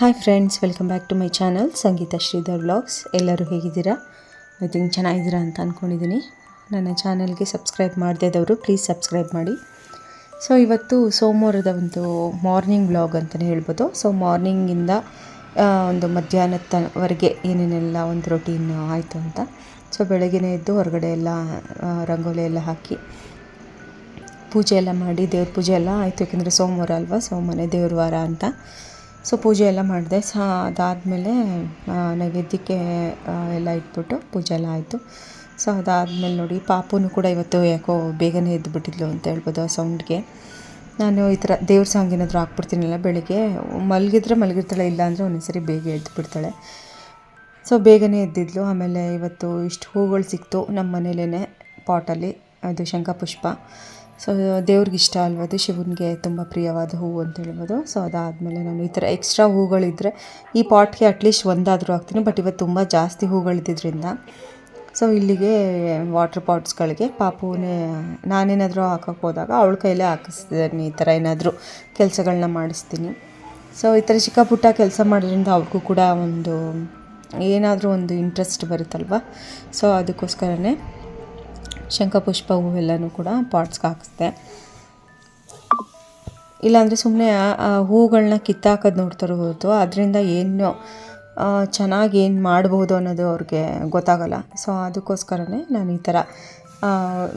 Hi friends welcome back to my channel Sangeetha Sridhar vlogs ಎಲ್ಲರೂ ಹೇಗಿದ್ದೀರಾ? I think ಚೆನ್ನಾಗಿದ್ದೀರಾ ಅಂತ ಅಂದ್ಕೊಂಡಿದ್ದೀನಿ ನನ್ನ ಚಾನಲ್ಗೆ ಸಬ್ಸ್ಕ್ರೈಬ್ ಮಾಡದೇ ಇದ್ದವರು ಪ್ಲೀಸ್ ಸಬ್ಸ್ಕ್ರೈಬ್ ಮಾಡಿ. ಸೊ ಇವತ್ತು ಸೋಮವಾರದ ಒಂದು ಮಾರ್ನಿಂಗ್ ವ್ಲಾಗ್ ಅಂತಲೇ ಹೇಳ್ಬೋದು. ಸೊ ಮಾರ್ನಿಂಗಿಂದ ಒಂದು ಮಧ್ಯಾಹ್ನದ ತನವರೆಗೆ ಏನೇನೆಲ್ಲ ಒಂದು ರೊಟೀನ್ ಆಯಿತು ಅಂತ. ಸೊ ಬೆಳಗ್ಗೆನೇ ಎದ್ದು ಹೊರಗಡೆ ಎಲ್ಲ ರಂಗೋಲಿ ಎಲ್ಲ ಹಾಕಿ, ಪೂಜೆ ಎಲ್ಲ ಮಾಡಿ ದೇವ್ರ ಪೂಜೆ ಎಲ್ಲ ಆಯಿತು. ಯಾಕೆಂದರೆ ಸೋಮವಾರ ಅಲ್ವಾ? ಸೊ ಮನೆ ದೇವ್ರ ವಾರ ಅಂತ. ಸೊ ಪೂಜೆ ಎಲ್ಲ ಮಾಡಿದೆ. ಸೊ, ಅದಾದಮೇಲೆ ನೈವೇದ್ಯಕ್ಕೆ ಎಲ್ಲ ಇಟ್ಬಿಟ್ಟು ಪೂಜೆ ಎಲ್ಲ ಆಯಿತು. ಸೊ ಅದಾದಮೇಲೆ ನೋಡಿ, ಪಾಪುನು ಕೂಡ ಇವತ್ತು ಯಾಕೋ ಬೇಗನೆ ಎದ್ದುಬಿಟ್ಟಿದ್ಲು ಅಂತ ಹೇಳ್ಬೋದು ಆ ಸೌಂಡ್ಗೆ ನಾನು ಈ ಥರ ದೇವ್ರ ಸಾಂಗ್ ಏನಾದರೂ ಹಾಕ್ಬಿಡ್ತೀನಲ್ಲ ಬೆಳಿಗ್ಗೆ, ಮಲಗಿದ್ರೆ ಮಲಗಿರ್ತಾಳೆ ಇಲ್ಲ ಅಂದರೆ ಒಂದೊಂದ್ಸರಿ ಬೇಗ ಎದ್ದು ಬಿಡ್ತಾಳೆ ಸೊ ಬೇಗನೆ ಎದ್ದಿದ್ಲು. ಆಮೇಲೆ ಇವತ್ತು ಇಷ್ಟು ಹೂಗಳು ಸಿಕ್ತು ನಮ್ಮ ಮನೇಲೇ ಪಾಟಲ್ಲಿ ಅದು ಶಂಖಪುಷ್ಪ. ಸೊ ದೇವ್ರಿಗೆ ಇಷ್ಟ ಅಲ್ವ? ಅದು ಶಿವನಿಗೆ ತುಂಬ ಪ್ರಿಯವಾದ ಹೂವು ಅಂತ ಹೇಳ್ಬೋದು. ಸೊ, ಅದಾದಮೇಲೆ ನಾನು ಈ ಥರ ಎಕ್ಸ್ಟ್ರಾ ಹೂಗಳಿದ್ದರೆ ಈ ಪಾಟ್ಗೆ ಅಟ್ಲೀಸ್ಟ್ ಒಂದಾದರೂ ಹಾಕ್ತೀನಿ ಬಟ್ ಇವತ್ತು ತುಂಬ ಜಾಸ್ತಿ ಹೂಗಳಿದ್ದಿದ್ದರಿಂದ ಸೊ ಇಲ್ಲಿಗೆ ವಾಟರ್ ಪಾಟ್ಸ್ಗಳಿಗೆ ಪಾಪುನೇ, ನಾನೇನಾದರೂ ಹಾಕೋಕ್ಕೆ ಹೋದಾಗ ಅವಳ ಕೈಲೇ ಹಾಕಿಸ್ತೀನಿ ಈ ಥರ ಏನಾದರೂ ಕೆಲಸಗಳನ್ನ ಮಾಡಿಸ್ತೀನಿ. ಸೊ ಈ ಥರ ಚಿಕ್ಕ ಪುಟ್ಟ ಕೆಲಸ ಮಾಡೋದ್ರಿಂದ ಅವ್ರಿಗೂ ಕೂಡ ಒಂದು ಏನಾದರೂ ಒಂದು ಇಂಟ್ರೆಸ್ಟ್ ಬರುತ್ತಲ್ವ? ಸೊ ಅದಕ್ಕೋಸ್ಕರನೇ ಶಂಖಪುಷ್ಪ ಹೂವೆಲ್ಲನೂ ಕೂಡ ಪಾಟ್ಸ್ಗೆ ಹಾಕಿಸ್ದೆ. ಇಲ್ಲಾಂದರೆ ಸುಮ್ಮನೆ ಹೂಗಳನ್ನ ಕಿತ್ತಾಕೋದು ನೋಡ್ತಾರೆ ಹೊರತು ಅದರಿಂದ ಏನು ಚೆನ್ನಾಗಿ ಏನು ಮಾಡ್ಬೋದು ಅನ್ನೋದು ಅವ್ರಿಗೆ ಗೊತ್ತಾಗಲ್ಲ. ಸೊ ಅದಕ್ಕೋಸ್ಕರನೇ ನಾನು ಈ ಥರ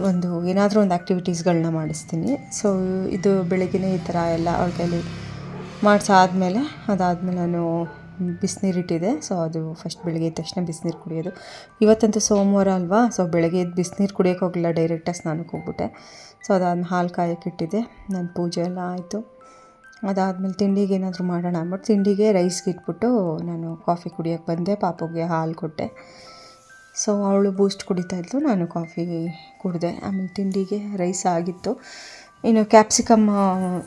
ಒಂದು ಏನಾದರೂ ಒಂದು ಆ್ಯಕ್ಟಿವಿಟೀಸ್ಗಳನ್ನ ಮಾಡಿಸ್ತೀನಿ. ಸೊ ಇದು ಬೆಳಗ್ಗೆನೇ ಈ ಥರ ಎಲ್ಲ ಅವ್ರ ಕೈಲಿ ಮಾಡಿಸಾದ್ಮೇಲೆ ಅದಾದಮೇಲೆ ನಾನು ಬಿಸಿನೀರಿಟ್ಟಿದೆ ಸೊ ಅದು ಫಸ್ಟ್ ಬೆಳಗ್ಗೆ ಎದ್ದ ತಕ್ಷಣ ಬಿಸಿನೀರು ಕುಡಿಯೋದು. ಇವತ್ತಂತೂ ಸೋಮವಾರ ಅಲ್ವಾ? ಸೊ ಬೆಳಗ್ಗೆ ಎದ್ದು ಬಿಸಿನೀರು ಕುಡಿಯೋಕೆ ಹೋಗಲಿಲ್ಲ ಡೈರೆಕ್ಟಾಗಿ ಸ್ನಾನಕ್ಕೆ ಹೋಗ್ಬಿಟ್ಟೆ. ಸೊ ಅದಾದ್ಮೇಲೆ ಹಾಲು ಕಾಯೋಕ್ಕಿಟ್ಟಿದ್ದೆ ನನ್ನ ಪೂಜೆ ಎಲ್ಲ ಆಯಿತು. ಅದಾದಮೇಲೆ ತಿಂಡಿಗೆ ಏನಾದರೂ ಮಾಡೋಣ ಅಂದ್ಬಿಟ್ಟು ತಿಂಡಿಗೆ ರೈಸ್ಗೆ ಇಟ್ಬಿಟ್ಟು ನಾನು ಕಾಫಿ ಕುಡಿಯೋಕ್ಕೆ ಬಂದೆ. ಪಾಪುಗೆ ಹಾಲು ಕೊಟ್ಟೆ. ಸೊ ಅವಳು ಬೂಸ್ಟ್ ಕುಡಿತಾ ಇದ್ಲು. ನಾನು ಕಾಫಿ ಕುಡಿದೆ. ಆಮೇಲೆ ತಿಂಡಿಗೆ ರೈಸ್ ಆಗಿತ್ತು. ಇನ್ನು ಕ್ಯಾಪ್ಸಿಕಮ್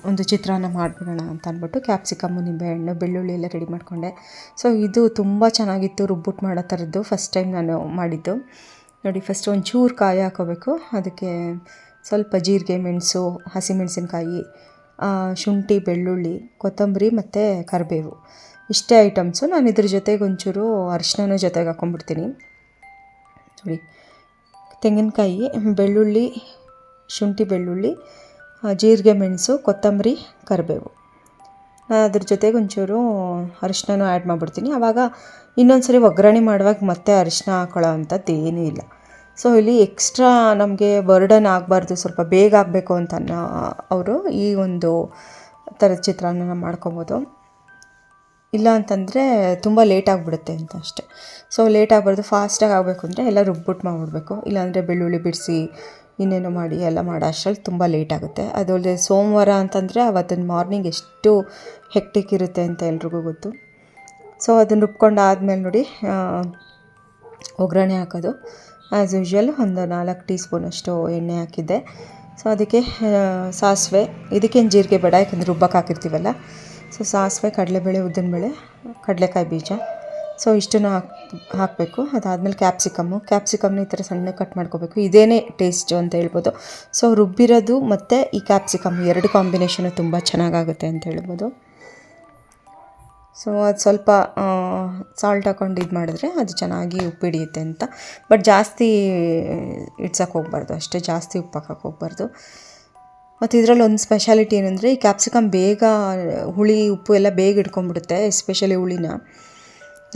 ಒಂದು ಚಿತ್ರಾನ್ನ ಮಾಡಿಬಿಡೋಣ ಅಂತ ಅಂದ್ಬಿಟ್ಟು ಕ್ಯಾಪ್ಸಿಕಮ್ಮು, ನಿಂಬೆಹಣ್ಣು, ಬೆಳ್ಳುಳ್ಳಿ ಎಲ್ಲ ರೆಡಿ ಮಾಡಿಕೊಂಡೆ. ಸೊ ಇದು ತುಂಬ ಚೆನ್ನಾಗಿತ್ತು ರುಬ್ಬಿಟ್ಟು ಮಾಡೋ ಥರದ್ದು ಫಸ್ಟ್ ಟೈಮ್ ನಾನು ಮಾಡಿದ್ದು. ನೋಡಿ ಫಸ್ಟ್ ಒಂಚೂರು ಕಾಯಿ ಹಾಕೋಬೇಕು. ಅದಕ್ಕೆ ಸ್ವಲ್ಪ ಜೀರಿಗೆ, ಮೆಣಸು, ಹಸಿಮೆಣಸಿನ್ಕಾಯಿ ಶುಂಠಿ, ಬೆಳ್ಳುಳ್ಳಿ, ಕೊತ್ತಂಬರಿ ಮತ್ತು ಕರಿಬೇವು. ಇಷ್ಟೇ ಐಟಮ್ಸು ನಾನು ಇದ್ರ ಜೊತೆಗೆ ಒಂಚೂರು ಅರಿಶಿನೂ ಜೊತೆಗೆ ಹಾಕೊಂಡ್ಬಿಡ್ತೀನಿ. ನೋಡಿ, ತೆಂಗಿನಕಾಯಿ, ಬೆಳ್ಳುಳ್ಳಿ, ಶುಂಠಿ, ಬೆಳ್ಳುಳ್ಳಿ ಜೀರಿಗೆ ಮೆಣಸು, ಕೊತ್ತಂಬರಿ, ಕರಿಬೇವು. ಅದ್ರ ಜೊತೆಗೆ ಒಂಚೂರು ಅರಿಶಿನೂ ಆ್ಯಡ್ ಮಾಡಿಬಿಡ್ತೀನಿ. ಆವಾಗ ಇನ್ನೊಂದು ಸರಿ ಒಗ್ಗರಣೆ ಮಾಡುವಾಗ ಮತ್ತೆ ಅರಿಶಿನ ಹಾಕೊಳ್ಳೋ ಅಂಥದ್ದು ಏನೂ ಇಲ್ಲ. ಸೊ ಇಲ್ಲಿ ಎಕ್ಸ್ಟ್ರಾ ನಮಗೆ ಬರ್ಡನ್ ಆಗಬಾರ್ದು, ಸ್ವಲ್ಪ ಬೇಗ ಆಗಬೇಕು ಅಂತ ಅವರು ಈ ಒಂದು ಥರದ ಚಿತ್ರಾನ್ನ ಮಾಡ್ಕೊಬೋದು. ಇಲ್ಲ ಅಂತಂದರೆ ತುಂಬ ಲೇಟ್ ಆಗಿಬಿಡುತ್ತೆ ಅಂತ ಅಷ್ಟೆ. ಸೊ ಲೇಟ್ ಆಗಬಾರ್ದು ಫಾಸ್ಟಾಗಿ ಆಗಬೇಕು ಅಂದರೆ ಎಲ್ಲ ರುಬ್ಬಿಟ್ಟು ಮಾಡಿಬಿಡ್ಬೇಕು. ಇಲ್ಲಾಂದರೆ ಬೆಳ್ಳುಳ್ಳಿ ಬಿಡಿಸಿ ಇನ್ನೇನೋ ಮಾಡಿ, ಎಲ್ಲ ಮಾಡೋ. ಅಷ್ಟರಲ್ಲಿ ತುಂಬ ಲೇಟ್ ಆಗುತ್ತೆ. ಅದಲ್ಲದೆ ಸೋಮವಾರ ಅಂತಂದರೆ ಅವತ್ತಿನ ಮಾರ್ನಿಂಗ್ ಎಷ್ಟು ಹೆಕ್ಟಿಕ್ ಇರುತ್ತೆ ಅಂತ ಎಲ್ರಿಗೂ ಗೊತ್ತು. ಸೊ ಅದನ್ನು ರುಬ್ಕೊಂಡು ಆದಮೇಲೆ ನೋಡಿ ಒಗ್ಗರಣೆ ಹಾಕೋದು. ಆ್ಯಸ್ ಯೂಶ್ವಲ್ ಒಂದು ನಾಲ್ಕು ಟೀ ಸ್ಪೂನಷ್ಟು ಎಣ್ಣೆ ಹಾಕಿದ್ದೆ. ಸೊ ಅದಕ್ಕೆ ಸಾಸಿವೆ. ಇದಕ್ಕೇನು ಜೀರಿಗೆ ಬೇಡ, ಯಾಕಂದರೆ ರುಬ್ಬಕ್ಕೆ ಹಾಕಿರ್ತೀವಲ್ಲ. ಸೊ ಸಾಸಿವೆ, ಕಡಲೆಬೇಳೆ, ಉದ್ದಿನಬೇಳೆ, ಕಡಲೆಕಾಯಿ ಬೀಜ. ಸೊ ಇಷ್ಟನ್ನು ಹಾಕ್, ಹಾಕಬೇಕು. ಅದಾದಮೇಲೆ ಕ್ಯಾಪ್ಸಿಕಮ್ಮು ಕ್ಯಾಪ್ಸಿಕಮ್ನ ಈ ಥರ ಸಣ್ಣ ಕಟ್ ಮಾಡ್ಕೋಬೇಕು. ಇದೇನೇ ಟೇಸ್ಟು ಅಂತ ಹೇಳ್ಬೋದು. ಸೊ ರುಬ್ಬಿರೋದು ಮತ್ತು ಈ ಕ್ಯಾಪ್ಸಿಕಮ್ ಎರಡು ಕಾಂಬಿನೇಷನು ತುಂಬ ಚೆನ್ನಾಗಾಗುತ್ತೆ ಅಂತ ಹೇಳ್ಬೋದು. ಸೊ ಅದು ಸ್ವಲ್ಪ ಸಾಲ್ಟ್ ಹಾಕೊಂಡು ಇದು ಮಾಡಿದ್ರೆ ಅದು ಚೆನ್ನಾಗಿ ಉಪ್ಪು ಹಿಡಿಯುತ್ತೆ ಅಂತ. ಬಟ್ ಜಾಸ್ತಿ ಇಡ್ಸೋಕೆ ಹೋಗ್ಬಾರ್ದು. ಅಷ್ಟೇ ಜಾಸ್ತಿ ಉಪ್ಪು ಹಾಕಕ್ಕೆ ಹೋಗ್ಬಾರ್ದು. ಮತ್ತು ಇದರಲ್ಲಿ ಒಂದು ಸ್ಪೆಷಾಲಿಟಿ ಏನಂದರೆ ಈ ಕ್ಯಾಪ್ಸಿಕಮ್ ಬೇಗ ಹುಳಿ, ಉಪ್ಪು ಎಲ್ಲ ಬೇಗ ಇಟ್ಕೊಂಡ್ಬಿಡುತ್ತೆ ಎಸ್ಪೆಷಲಿ ಹುಳಿನ.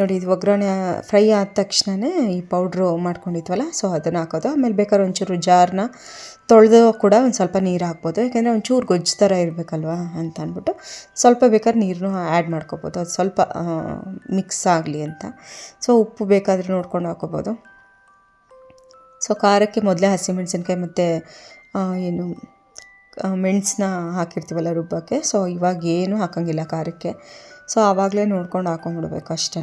ನೋಡಿ, ಇದು ಒಗ್ಗರಣೆ ಫ್ರೈ ಆದ ತಕ್ಷಣವೇ ಈ ಪೌಡ್ರು ಮಾಡ್ಕೊಂಡಿದ್ವಲ್ಲ, ಸೊ ಅದನ್ನು ಹಾಕೋದು. ಆಮೇಲೆ ಬೇಕಾದ್ರೆ ಒಂಚೂರು ಜಾರ್ನ ತೊಳೆದು ಕೂಡ ಒಂದು ಸ್ವಲ್ಪ ನೀರು ಹಾಕ್ಬೋದು. ಯಾಕೆಂದರೆ ಒಂಚೂರು ಗೊಜ್ಜು ಥರ ಇರಬೇಕಲ್ವ ಅಂತ ಅಂದ್ಬಿಟ್ಟು ಸ್ವಲ್ಪ ಬೇಕಾದ್ರೆ ನೀರನ್ನು ಆ್ಯಡ್ ಮಾಡ್ಕೋಬೋದು. ಅದು ಸ್ವಲ್ಪ ಮಿಕ್ಸ್ ಆಗಲಿ ಅಂತ. ಸೊ ಉಪ್ಪು ಬೇಕಾದರೆ ನೋಡ್ಕೊಂಡು ಹಾಕೋಬೋದು. ಸೊ ಖಾರಕ್ಕೆ ಮೊದಲೇ ಹಸಿಮೆಣಸಿನ್ಕಾಯಿ ಮತ್ತು ಏನು ಮೆಣಸನ್ನ ಹಾಕಿರ್ತೀವಲ್ಲ ರುಬ್ಬಕ್ಕೆ ಸೊ ಇವಾಗ ಏನು ಹಾಕೋಂಗಿಲ್ಲ ಖಾರಕ್ಕೆ. ಸೊ ಆವಾಗಲೇ ನೋಡ್ಕೊಂಡು ಹಾಕೊಂಡ್ಬಿಡ್ಬೇಕು ಅಷ್ಟೇ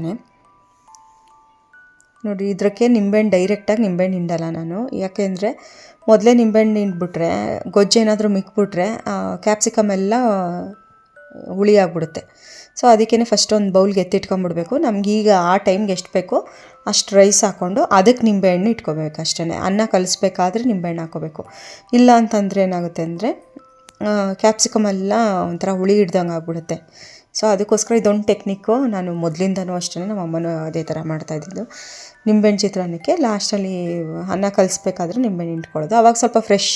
ನೋಡಿ ಇದಕ್ಕೆ ನಿಂಬೆಹಣ್ಣು ಡೈರೆಕ್ಟಾಗಿ ನಿಂಬೆಹಣ್ಣು ಹಿಂಡಲ್ಲ ನಾನು. ಯಾಕೆಂದರೆ ಮೊದಲೇ ನಿಂಬೆಹಣ್ಣು ಹಿಂಡ್ಬಿಟ್ರೆ, ಗೊಜ್ಜು ಏನಾದರೂ ಮಿಕ್ಬಿಟ್ರೆ ಕ್ಯಾಪ್ಸಿಕಮ್ ಎಲ್ಲ ಹುಳಿ ಆಗಿಬಿಡುತ್ತೆ. ಸೊ ಅದಕ್ಕೇ ಫಸ್ಟ್ ಒಂದು ಬೌಲ್ಗೆ ಎತ್ತಿಟ್ಕೊಂಡ್ಬಿಡ್ಬೇಕು. ನಮ್ಗೆ ಈಗ ಆ ಟೈಮ್ಗೆ ಎಷ್ಟು ಬೇಕೋ? ಅಷ್ಟು ರೈಸ್ ಹಾಕ್ಕೊಂಡು ಅದಕ್ಕೆ ನಿಂಬೆಹಣ್ಣು ಇಟ್ಕೋಬೇಕು ಅಷ್ಟೇ ಅನ್ನ ಕಲಿಸ್ಬೇಕಾದ್ರೆ ನಿಂಬೆಹಣ್ಣು ಹಾಕೋಬೇಕು ಇಲ್ಲ ಅಂತಂದರೆ ಏನಾಗುತ್ತೆ ಅಂದರೆ ಕ್ಯಾಪ್ಸಿಕಮ್ ಎಲ್ಲ ಒಂಥರ ಹುಳಿ ಹಿಡ್ದಂಗೆ ಆಗ್ಬಿಡುತ್ತೆ. ಸೊ ಅದಕ್ಕೋಸ್ಕರ ಇದೊಂದು ಟೆಕ್ನಿಕ್ಕು ನಾನು ಮೊದಲಿಂದನೂ ಅಷ್ಟೇ ನಮ್ಮ ಅಮ್ಮನೂ ಅದೇ ಥರ ಮಾಡ್ತಾಯಿದ್ದಿದ್ದು ನಿಂಬೆಹಣ್ಣು ಚಿತ್ರಾನ್ನಕ್ಕೆ ಲಾಸ್ಟಲ್ಲಿ ಅನ್ನ ಕಲಿಸ್ಬೇಕಾದ್ರೆ ನಿಂಬೆಹಣ್ಣು ಇಟ್ಕೊಳ್ಳೋದು. ಆವಾಗ ಸ್ವಲ್ಪ ಫ್ರೆಶ್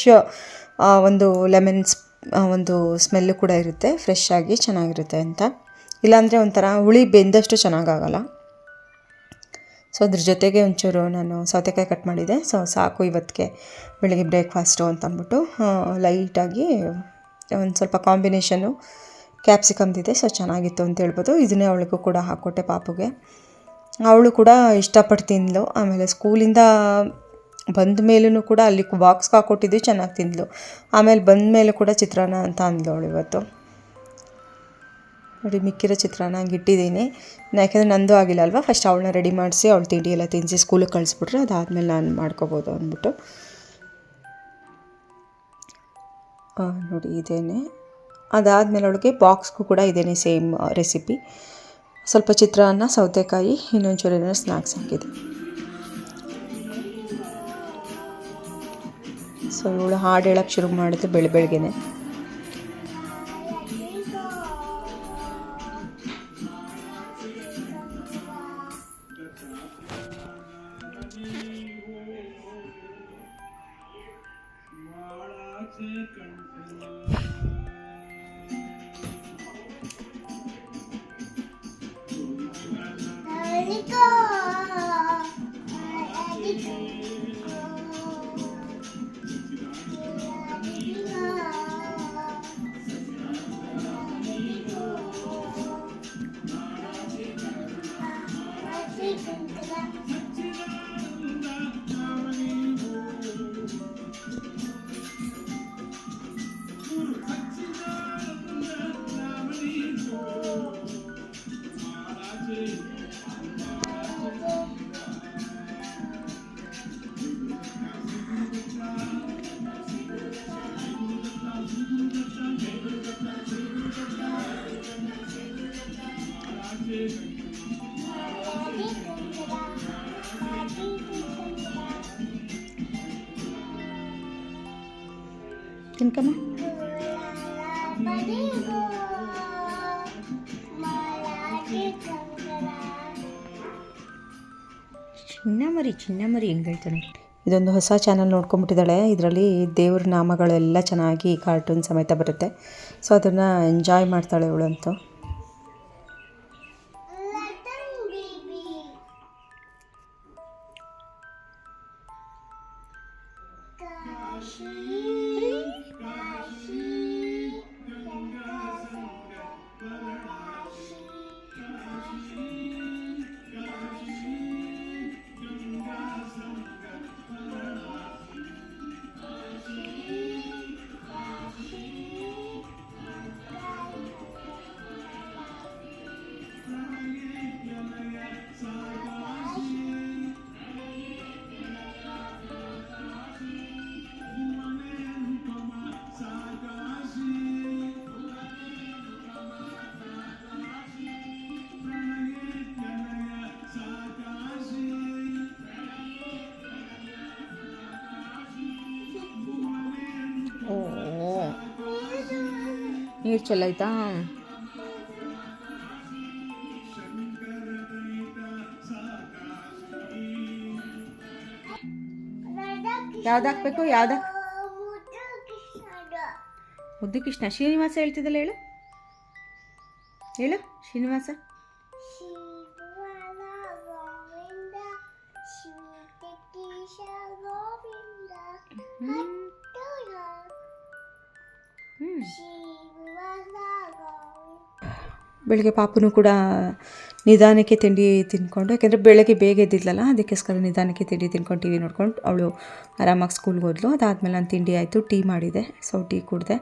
ಒಂದು ಲೆಮನ್ಸ್ ಒಂದು ಸ್ಮೆಲ್ಲು ಕೂಡ ಇರುತ್ತೆ. ಫ್ರೆಶ್ ಆಗಿ ಚೆನ್ನಾಗಿರುತ್ತೆ ಅಂತ. ಇಲ್ಲಾಂದರೆ ಒಂಥರ ಹುಳಿ ಬೆಂದಷ್ಟು ಚೆನ್ನಾಗಾಗಲ್ಲ. ಸೊ ಅದ್ರ ಜೊತೆಗೆ ಒಂಚೂರು ನಾನು ಸೌತೆಕಾಯಿ ಕಟ್ ಮಾಡಿದ್ದೆ ಸೊ ಸಾಕು ಇವತ್ತಿಗೆ ಬೆಳಗ್ಗೆ ಬ್ರೇಕ್ಫಾಸ್ಟು ಅಂತ ಅಂದ್ಬಿಟ್ಟು ಲೈಟಾಗಿ ಒಂದು ಸ್ವಲ್ಪ ಕಾಂಬಿನೇಷನ್ನು ಕ್ಯಾಪ್ಸಿಕಮ್ದಿದೆ ಸೊ ಚೆನ್ನಾಗಿತ್ತು ಅಂತ ಹೇಳ್ಬೋದು. ಇದನ್ನೇ ಅವಳಿಗೂ ಕೂಡ ಹಾಕ್ಕೊಟ್ಟೆ ಪಾಪುಗೆ. ಅವಳು ಕೂಡ ಇಷ್ಟಪಟ್ಟು ತಿಂದಳು ಆಮೇಲೆ ಸ್ಕೂಲಿಂದ ಬಂದ ಮೇಲೂ ಕೂಡ ಅಲ್ಲಿ ಬಾಕ್ಸ್ಗೆ ಹಾಕ್ಕೊಟ್ಟಿದ್ದು ಚೆನ್ನಾಗಿ ತಿಂದಳು ಆಮೇಲೆ ಬಂದ ಮೇಲೆ ಕೂಡ ಚಿತ್ರಾನ್ನ ಅಂತ ಅಂದ್ಲು ಅವಳು ಇವತ್ತು. ನೋಡಿ, ಮಿಕ್ಕಿರೋ ಚಿತ್ರಾನ್ನ ಹಂಗೆ ಇಟ್ಟಿದ್ದೀನಿ. ಯಾಕೆಂದರೆ ನಂದು ಆಗಿಲ್ಲ ಅಲ್ವಾ? ಫಸ್ಟ್ ಅವಳನ್ನ ರೆಡಿ ಮಾಡಿಸಿ ಅವಳು ತಿಂಡಿ ಎಲ್ಲ ತಿನ್ನಿಸಿ ಸ್ಕೂಲಿಗೆ ಕಳಿಸ್ಬಿಟ್ರೆ ಅದಾದಮೇಲೆ ನಾನು ಮಾಡ್ಕೋಬೋದು ಅಂದ್ಬಿಟ್ಟು. ನೋಡಿ, ಇದೇನೆ. ಅದಾದಮೇಲೆ ಅವಳಿಗೆ ಬಾಕ್ಸ್ಗೂ ಕೂಡ ಇದೇನೆ ಸೇಮ್ ರೆಸಿಪಿ. ಸ್ವಲ್ಪ ಚಿತ್ರಾನ್ನ, ಸೌತೆಕಾಯಿ, ಇನ್ನೊಂಚೂರು ಏನೋ ಸ್ನ್ಯಾಕ್ಸ್ ಹಾಕಿದೆ. ಸೊ, ಇವಳು ಹಾಡು ಹೇಳೋಕ್ಕೆ ಶುರು ಮಾಡಿದ್ದು ಬೆಳ ಬೆಳಗ್ಗೆನೆ ತಿನ್ಕಮ್ಮ ಚಿನ್ನ ಮರಿ ಚಿನ್ನ ಮರಿ ಹೇಳ್ತಾನೆ? ಇದೊಂದು ಹೊಸ ಚಾನಲ್ ನೋಡ್ಕೊಂಬಿಟ್ಟಿದ್ದಾಳೆ ಇದರಲ್ಲಿ ದೇವ್ರ ನಾಮಗಳೆಲ್ಲ ಚೆನ್ನಾಗಿ ಕಾರ್ಟೂನ್ ಸಮೇತ ಬರುತ್ತೆ. ಸೊ ಅದನ್ನು ಎಂಜಾಯ್ ಮಾಡ್ತಾಳೆ ಇವಳಂತೂ ನೀರು ಚೆಲ್ಲೈತಾ ಯಾವ್ದು ಹಾಕ್ಬೇಕು ಯಾವ್ದು? ಮುದ್ದು ಕೃಷ್ಣ ಶ್ರೀನಿವಾಸ ಹೇಳ್ತಿದ್ದಲ್ಲ ಹೇಳು? ಹೇಳು ಶ್ರೀನಿವಾಸ. ಬೆಳಗ್ಗೆ ಪಾಪುನು ಕೂಡ ನಿಧಾನಕ್ಕೆ ತಿಂಡಿ ತಿಂದ್ಕೊಂಡು ಯಾಕೆಂದರೆ ಬೆಳಗ್ಗೆ ಬೇಗ ಎದ್ದಿದ್ಲಲ್ಲ, ಅದಕ್ಕೋಸ್ಕರ ನಿಧಾನಕ್ಕೆ ತಿಂಡಿ ತಿನ್ಕೊಂಡು ಟಿ ವಿ ನೋಡ್ಕೊಂಡು ಅವಳು ಆರಾಮಾಗಿ ಸ್ಕೂಲ್ಗೆ ಹೋದ್ಲು. ಅದಾದಮೇಲೆ ನಾನು ತಿಂಡಿ ಆಯಿತು, ಟೀ ಮಾಡಿದೆ, ಸೊ ಟೀ ಕುಡಿದೆ.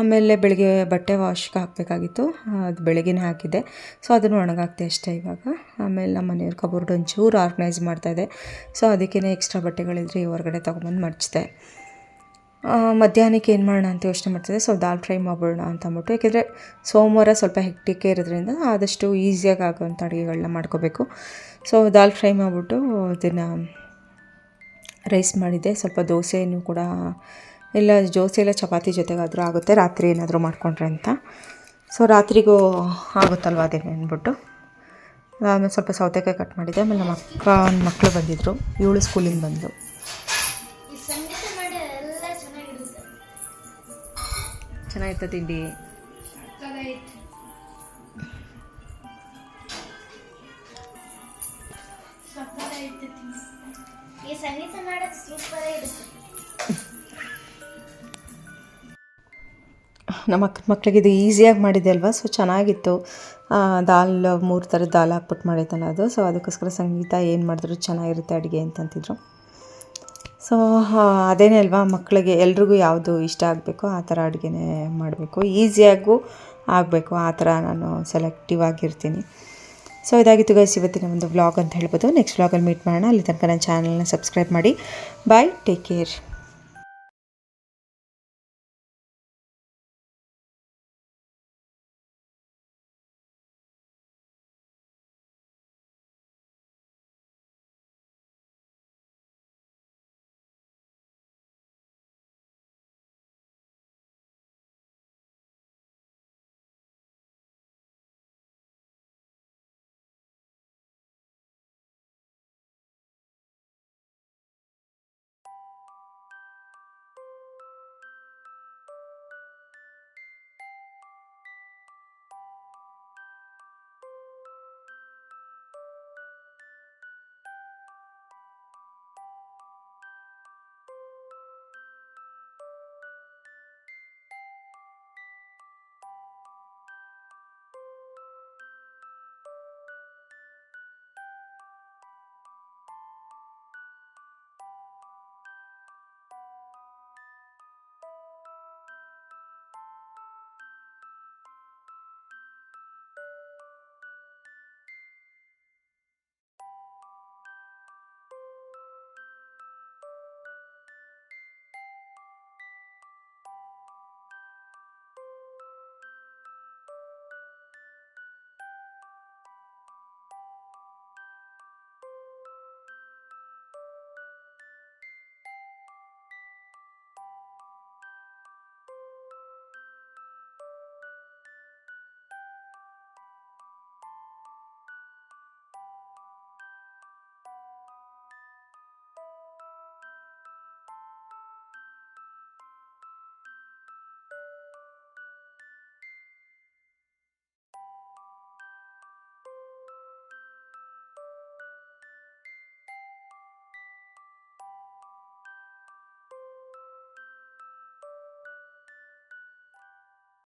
ಆಮೇಲೆ ಬೆಳಗ್ಗೆ ಬಟ್ಟೆ ವಾಶ್ಗೆ ಹಾಕಬೇಕಾಗಿತ್ತು, ಅದು ಬೆಳಗ್ಗೆನೇ ಹಾಕಿದ್ದೆ. ಸೊ ಅದನ್ನು ಒಣಗಾಕ್ತೆ ಅಷ್ಟೇ ಇವಾಗ. ಆಮೇಲೆ ನಮ್ಮ ಮನೆಯವ್ರ ಕಬೋರ್ಡ್ ಒಂಚೂರು ಆರ್ಗನೈಸ್ ಮಾಡ್ತಾಯಿದ್ದೆ ಸೊ ಅದಕ್ಕೇ ಎಕ್ಸ್ಟ್ರಾ ಬಟ್ಟೆಗಳಿದ್ರೆ ಹೊರಗಡೆ ತೊಗೊಂಬಂದು ಮಡಚಿದೆ ಮಧ್ಯಾಹ್ನಕ್ಕೆ ಏನು ಮಾಡೋಣ ಅಂತ ಯೋಚನೆ ಮಾಡ್ತಿದ್ದೆ. ಸೊ ದಾಲ್ ಫ್ರೈ ಮಾಡೋಣ ಅಂತ ಅಂದ್ಬಿಟ್ಟು. ಯಾಕೆಂದರೆ ಸೋಮವಾರ ಸ್ವಲ್ಪ ಹೆಕ್ಟಿಕ್ಕೆ ಇರೋದ್ರಿಂದ ಆದಷ್ಟು ಈಸಿಯಾಗಿ ಆಗೋವಂಥ ಅಡುಗೆಗಳನ್ನ ಮಾಡ್ಕೋಬೇಕು. ಸೊ ದಾಲ್ ಫ್ರೈ ಮಾಡಿಬಿಟ್ಟು ಅದನ್ನು ರೈಸ್ ಮಾಡಿದ್ದೆ. ಸ್ವಲ್ಪ ದೋಸೆನೂ ಕೂಡ, ಇಲ್ಲ ದೋಸೆ ಇಲ್ಲ ಚಪಾತಿ ಜೊತೆಗಾದರೂ ಆಗುತ್ತೆ. ರಾತ್ರಿ ಏನಾದರೂ ಮಾಡಿಕೊಂಡ್ರೆ ಅಂತ. ಸೊ ರಾತ್ರಿಗೂ ಆಗುತ್ತಲ್ವ ಅದೇ ಅಂದ್ಬಿಟ್ಟು. ಆಮೇಲೆ ಸ್ವಲ್ಪ ಸೌತೆಕಾಯಿ ಕಟ್ ಮಾಡಿದ್ದೆ. ಆಮೇಲೆ ನಮ್ಮ ಅಕ್ಕ ಮಕ್ಕಳು ಬಂದಿದ್ದರು ಇವಳು ಸ್ಕೂಲಿಂದ ಬಂದಳು ಚೆನ್ನಾಗಿತ್ತು ತಿಂಡಿ? ನಮ್ಮ ಅಕ್ಕನ ಮಕ್ಕಳಿಗೆ ಇದು ಈಸಿಯಾಗಿ ಮಾಡಿದೆ ಅಲ್ವಾ? ಸೊ ಚೆನ್ನಾಗಿತ್ತು. ಆ, ದಾಲ್ ಮೂರು ಥರದ ದಾಲ್ ಹಾಕ್ಬಿಟ್ಟು ಮಾಡಿದ್ದಲ್ಲ ಅದು. ಸೊ ಅದಕ್ಕೋಸ್ಕರ ಸಂಗೀತ ಏನು ಮಾಡಿದ್ರು ಚೆನ್ನಾಗಿರುತ್ತೆ ಅಡುಗೆ ಅಂತಂತಿದ್ರು. ಸೊ ಅದೇನೇ ಅಲ್ವಾ ಮಕ್ಕಳಿಗೆ ಎಲ್ರಿಗೂ ಯಾವುದು ಇಷ್ಟ ಆಗಬೇಕು ಆ ಥರ ಅಡುಗೆನೇ ಮಾಡಬೇಕು. ಈಸಿಯಾಗೂ ಆಗಬೇಕು, ಆ ಥರ ನಾನು ಸೆಲೆಕ್ಟಿವ್ ಆಗಿರ್ತೀನಿ. ಸೊ, ಇದಾಗಿತ್ತು ಗೈಸ್ ಇವತ್ತಿನ ಒಂದು ವ್ಲಾಗ್ ಅಂತ ಹೇಳ್ಬೋದು. ನೆಕ್ಸ್ಟ್ ವ್ಲಾಗಲ್ಲಿ ಮೀಟ್ ಮಾಡೋಣ. ಅಲ್ಲಿ ತನಕ ನನ್ನ ಚಾನಲ್ನ ಸಬ್ಸ್ಕ್ರೈಬ್ ಮಾಡಿ. Bye take care